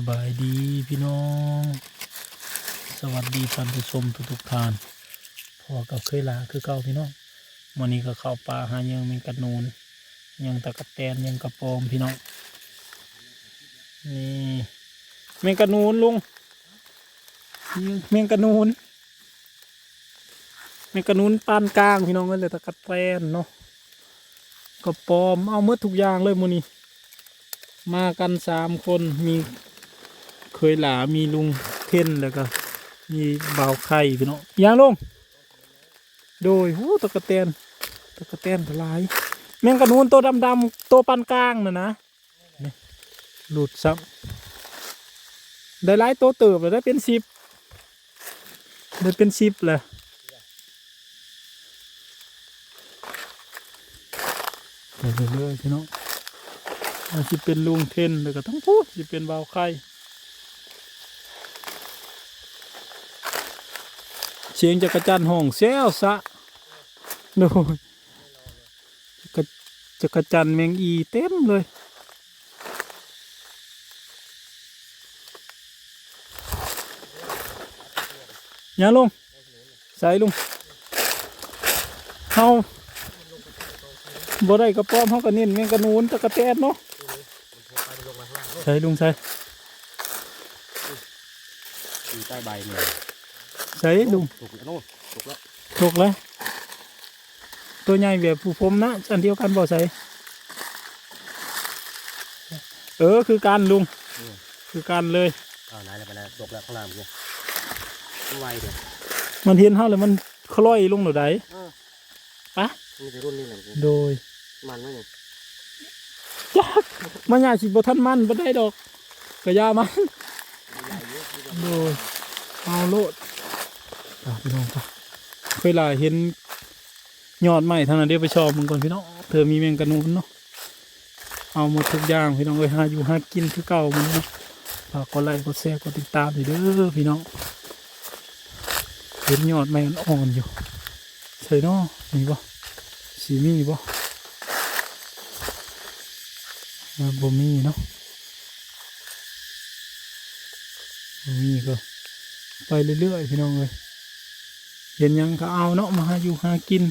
สบายดีพี่น้อง สวัสดีท่านผู้ชมทุกทุกท่านพอกับเคยลาคือเก่าพี่น้องวันนี้ก็เข้าป่าหายังแมงกระนูนยังตะกะแตนยังกระปอมพี่น้องนี่แมงกระนูนลุงนี่แมงกระนูนแมงกระนูนปานกลางพี่น้องก็เลยตะกะแตนเนาะกระปอมเอาเมื่อทุกอย่างเลยมูนี่มากันสามคนมี เคยหลามีลุงเท่นแล้วก็ มีเบาไข่พี่น้องยางลง โดยหูตะกะแตนตะกะแตนทลายแมงกะนูนตัวดำๆตัวปานกลางน่ะนะหลุดซับได้หลายตัวเติบเลยได้เป็นสิบได้เป็นสิบเลยไปเรื่อยๆพี่น้องอาจจะเป็นลุงเทนแล้วก็ทั้งพูดจะเป็นเบาไข่ เสียงจักรจันห้องแซวซะโดยจักรจักรจันแมงอีเต็มเลยอย่าลงใส่ลงเฮาบ่ได้กระป้อมเฮาก็เน้นแมงกะนูนตะกะแตนเนาะใช่ลงใช่อยู่ใต้ใบเนี่ย ใช่ลุงถูกแล้วถูกแล้วถูกเลยตัวใหญ่แบบผู้ผมนะอันเดียวกันบ่ใส่เออคือการลุงคือการเลยอ้าไหนแล้วไปแล้วตกแล้วข้างล่างเมื่อกี้ไวเดี๋ยวมันเห็นเฮาเลยมันคล้อยลงหนูใดปะนี่จะรุ่นนี้แหละโดยมันไหมเนี่ยจักมันยาสิบ่ทันมันบ่ได้ดอกกระยามันโดยเอาโลด พี่น้องปะเคยลาเห็นยอดใหม่ทางนั้นเดี๋ยวไปชอบมึงก่อนพี่น้องเธอมีแมงกะนูนเนาะเอาหมดทุกอย่างพี่น้องเอ้ยหาอยู่หากินคือเก่ามันเนาะฝากกดไลค์กดแชร์กดติดตามให้เด้อพี่น้องเห็นยอดใหม่อ่อนอยู่ใช่เนาะมีบ่สีมีบ่อ่าบ่มีเนาะมีก็ไปเรื่อยๆพี่น้องเลย เห็นยังก็เอาเนาะมาหาอยู่หากิน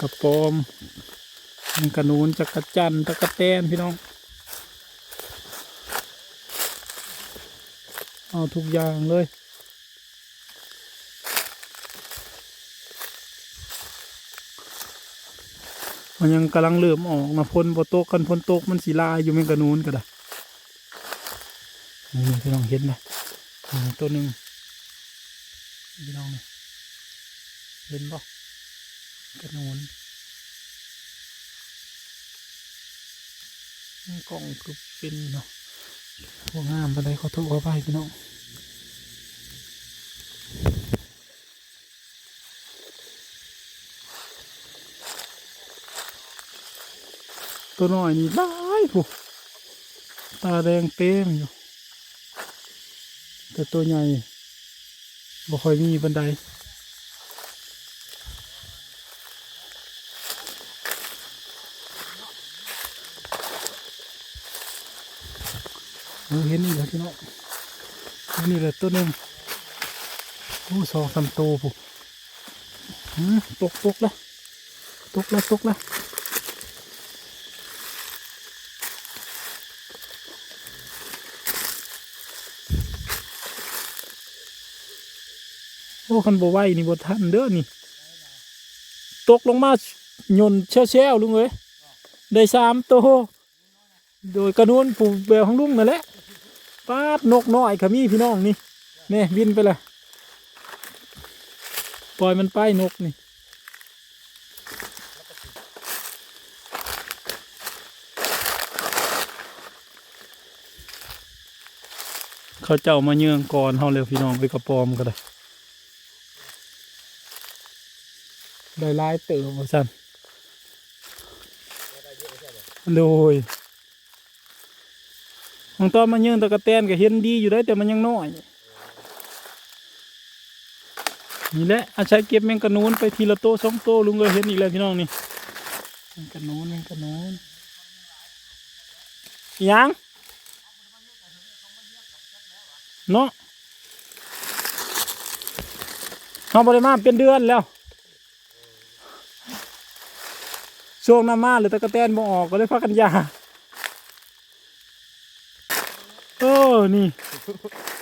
กระปอมมันกระนูนจักระจันตะกะแตนพี่น้อง เอาทุกอย่างเลยมันยังกำลังเริ่มออกนะพ้นบตกกันพ้นตกมันสีลายอยู่แม่กระนูนก็ได้ นี่พี่น้องเห็นไหมตัวหนึ่งพี่น้องเห็นบ่กระนนนกล่องคือเป็นเนาะพวกงามไปเลยเขาทุกเอาไปพี่น้องตัวน้อยนี่หลายผู้ตาแดงเต็มอยู่ แต่ตัวใหญ่บ่ค่อยมีบันไดเออเห็นนี่แหละพี่น้องนนี่แหละตัวหนึ่งโอ้สองสามตัวผู้ตกตกแล้วตกแล้วตกแล้ว โอ้คันบ่ไหวนี่บ่ทันเด้อนี่ ตกลงมาหย่นเชี่ยวเชี่ยวๆลุงเอ้ยได้สามตัวโดยกระนวนผูกแบบของลุงนั่นแหละปาดนกน้อยขมีพี่น้องนี่นี่บินไปเลยปล่อยมันไปนกนี่เขาเจ้ามาเยื่องก่อนเฮาเร็วพี่น้องไปกระปอมก็ได้ ได้หลายเติมว่าซั่นโดยของตอนมันยังตะกะแตนก็เห็นดีอยู่ได้แต่มันยังน้อย นี่แหละอาชัยเก็บแมงกะนูนไปทีละโตสองโตลุงก็เห็นอีกแล้วพี่น้องนี่มันกระโน้นมันกระโน้นอิหยังเนาะเขาบริมาเป็นเดือนแล้ว ช่วงหน้ามาหรือตะกะแตนบ่ออกก็เลยพักกันยาเออนี่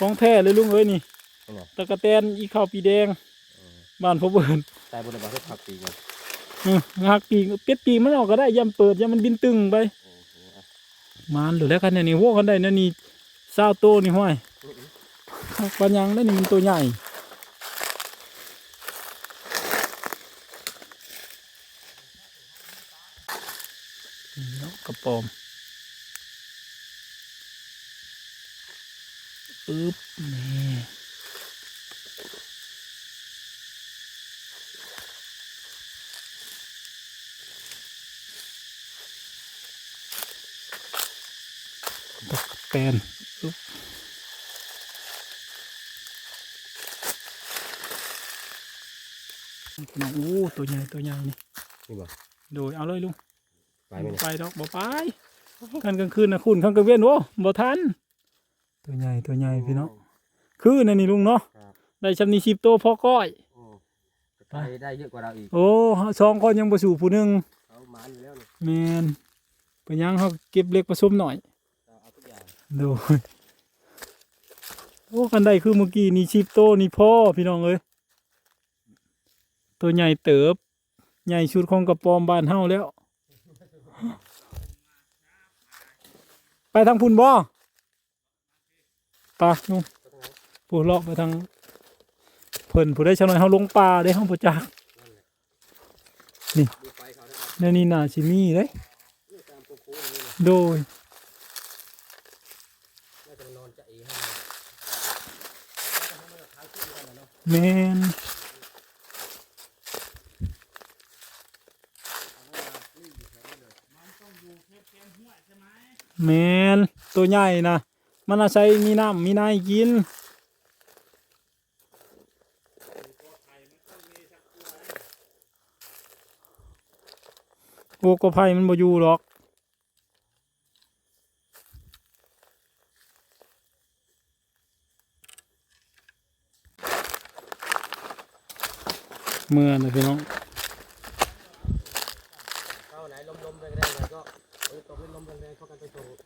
ของแท้เลยลุงเอ้ยนี่เป็นไงตะกะแตนอีข้าวปีแดงบ้านพ่อเบิร์นตายบนระเบิดผักปีกันเออหักปีกเป็ดปีกมันออกก็ได้ยำเปิดยำมันบินตึงไปมานหรือแล้วกันเนี่ยนี่หัวกันได้นะนี่ซาวโตนี่ห้วยปัญญังได้นี่มันตัวใหญ่นี่ เนาะกระปอมอึ๊บนี่ตะกะแตนอึ๊บน้องอู้ตัวใหญ่ตัวใหญ่นี่นี่บ่โดยเอาเลยลุง ไปไหมบ่เนี่ยไปดอกบ่ไปกันกลางคืนนะคุณข้างกลางเวียนโอ้บ่ทันตัวใหญ่ตัวใหญ่พี่น้องคือนั่นนี่ลุงเนาะครับได้ชำนีชิบโตพอก้อย อืมไปได้เยอะกว่าเราอีก โอ้สองคนยังบ่สู่ผู้หนึงเขาหมานอยู่แล้วนี่แมนไปยังเขาเก็บเล็กผสมหน่อยเราเอาทุกอย่างโดยโอ้กันได้คือเมื่อกี้นี่ชิบโตนี่พ่อพี่น้องเอ้ยตัวใหญ่เติบ ใหญ่ชุดของกระปอมบ้านเฮาแล้ว ไปทางพุ่นบ่ปะนุ่มผู้เลาะไปทางเพิ่นผู้ได้ชาวน้อยเฮาลงป่าได้เฮาบ่จักดูไฟเขาได้ครับแนี่นี่น่าสิมีเด้โค้งๆอย่างนี้เลยโดยแมนแมน ตัวใหญ่นะมันอาศัยมีน้ำมีนายกินโอ้ก็ไผ่มันบ่อยู่หรอกเมื่อนะพี่น้องเข้าไหนลมๆแรงๆก็ตกเป็นลมแรงๆเข้ากันไปส่งไปยิงไง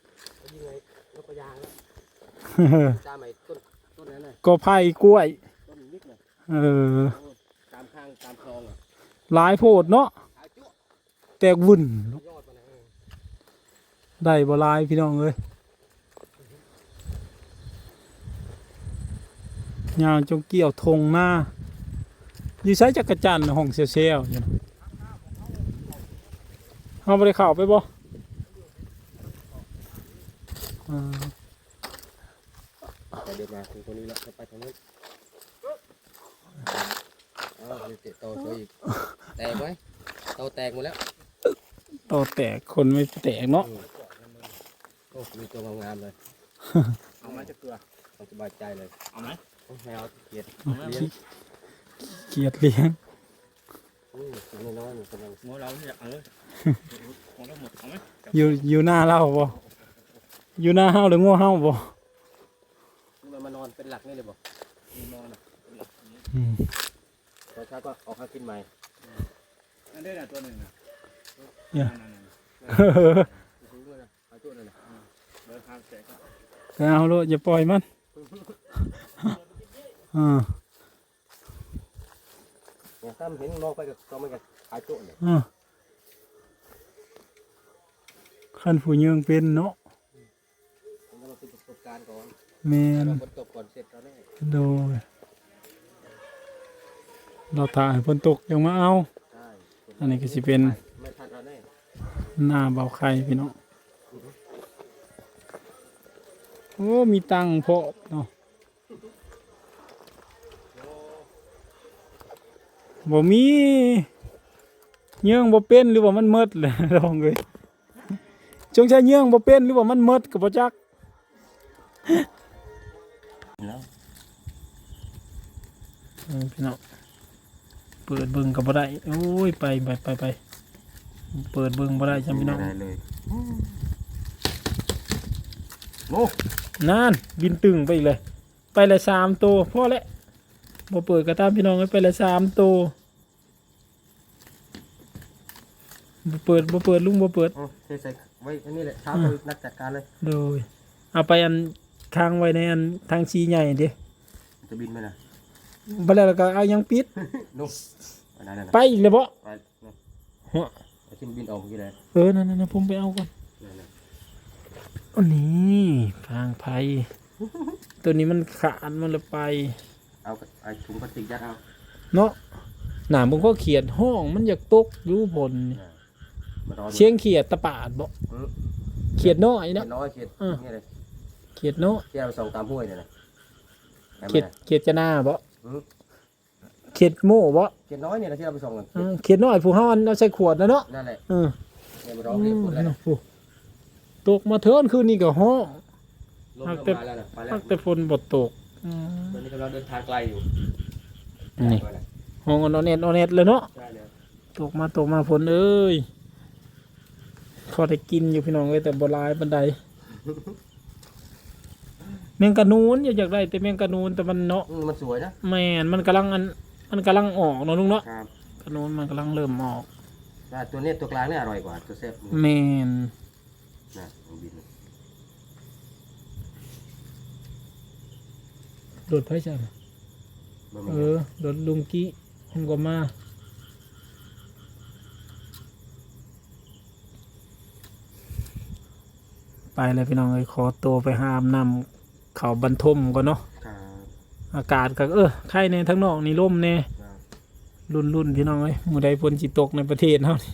นกกระยางแล้วตามไอ้ต้นต้นนั้นน่ะก็ไผ่กล้วย ต้นนิดน่ะเออตามข้างตามคลองอะหลายโพดเนาะขายจุ๊แตกวุ่นยอดมันนะเออได้บ่หลายพี่น้องเอ้ยยาวจงเกี่ยวธงหน้าอยู่ใช้จักรจันทร์ห้องเซลเซลอยู่นะเฮาบ่ได้เข้าไปบ่อ่าไป เดินมาถึงตรงนี้แล้วจะไปทางนู้นอ้าวมีเตะโตสวยอีก แตกไหมโตแตกหมดแล้ว โตแตกคนไม่แตกเนาะ โอ้ มีตัวงามๆเลย เอาไหมจะเกลือต้องสบายใจเลย เอาไหมโอ้แมวเกลียดขี้เลี้ยงเกียดเลี้ยงอืมตัวน้อยๆมันกำลังหมูเราเนี่ยเออของเราหมดเอาไหมอยู่อยู่หน้าเราบ่ อยู่หน้าเฮาหรืองัวเฮาบ่นี่มันมานอนเป็นหลักนี่เลยบอกนอนอืมตอนเช้าก็ออกหากินใหม่นั่นได้น่ะตัวหนึ่งนะเนี่ยนั่นถึงด้วยนะหาจุดเลยนะๆเลยข้ามแสงก็แต่เอาโลดอย่าปล่อยมันอ่าเนี่ยถ้ามันเห็นมองไปกับก็มันก็หาจุดเลยอ่าขั้นผู้ยิงเป็นเนาะ การณ์ก่อนแมนเราฝนตกก่อนเสร็จเราแน่โดยเราถ่ายฝนตกยังมาเอา ใช่อันนี้ก็สิเป็น ไม่ทันเราแน่หน้าเบาไข่พี่น้องโอ้มีตังค์พอเนาะบ่มีเยื่องบ่เป็นหรือว่ามันหมดเลยลองเลยจงใช้เยื่องบ่เป็นหรือว่ามันหมดก็บ่จัก แล้วเออพี่น้องเปิดเบิ่งก็บ่ได้โอ้ยไปไปไปไปเปิดเบิ่งบ่ได้จ้ะพี่น้องไม่ได้เลยโอ้นั่นบินตึงไปอีกเลย ไปเลยสามตัวพอแล้วบ่เปิดกระตามพี่น้องไว้ไปเลยสามตัวบ่เปิดบ่เปิดลุงบ่เปิดโอ้เทใส่ไว้อันนี้แหละเช้าอืมเรานักจัดการเลยโดยเอาไปอัน ค้างไว้ในอันทางชีใหญ่ดิจะบินไหมนะบ่แล้วก็เอายังปิดนุ่มไปไหนนะไปอีกเลยบ่ไปนะหัวไปที่มันบินออกเมื่อกี้เลยเออนั่นๆๆผมไปเอาก่อนนั่นน่ะอันนี้ฟางไผตัวนี้มันขาดมันเลยไป เอาไอ้ถุงพลาสติกยัดเอาเนาะหนามผมก็เขียดห้องมันอยากตกอยู่บนนี่น่ะมารอดูเชียงเขียดตะปาดบ่อืมเขียดน้อยเขียเนาะดน้อยเขียดอืมนี่เลยเขียดน้อยที่เราไปส่งตามห้วยเนี่ยนะไปไหมเขียดนะเขียดจะหน้าบ่อืมเขียดโม่บ่เขียดน้อยเนี่ยนะที่เราไปส่งกันเออเขียดน้อยผู้เฮาอันเอาใส่ขวดนะเนาะนั่นแหละเออเนี่ยมาร้องเรียกคนแล้วนะโอ้ตกมาเทินคืนนี้ก็ห้องลมหักลงแต่มาแล้วนะไปแล้วตั้งแต่ฝนบ่ตกอืมตอนนี้กำลังเดินทางไกลอยู่นี่ไปแล้วห้องอันอนเน็ตออนเน็ตเลยเนาะใช่แล้วตกมาตกมาฝนเอ้ยพอได้กินอยู่พี่น้องเอ้ยแต่บ่หลายปานใด แมงกะนูนอยากได้แต่แมงกะนูนแต่มันเนาะอืมมันสวยนะแม่นมันกำลังอันมันกำลังออกเนาะลุงเนาะครับกะนูนมันกำลังเริ่มออกแต่ตัวเนี้ยตัวกลางเนี่ยอร่อยกว่าตัวแซ่บนี่แม่นนะมันบินโดดไผจ้ะบะหมี่เออโดดลุงกี้ผมก็มาไปเลยพี่น้องเอ้ยขอตัวไปหามนำ เขาบรรทมก่อนเนาะครับ อากาศก็เออไข่ในทั้งนอกนี่ร่มแน่ครับ รุ่นรุ่นๆพี่น้องเอ้ยมือใดฝนจิตกในประเทศเฮานี่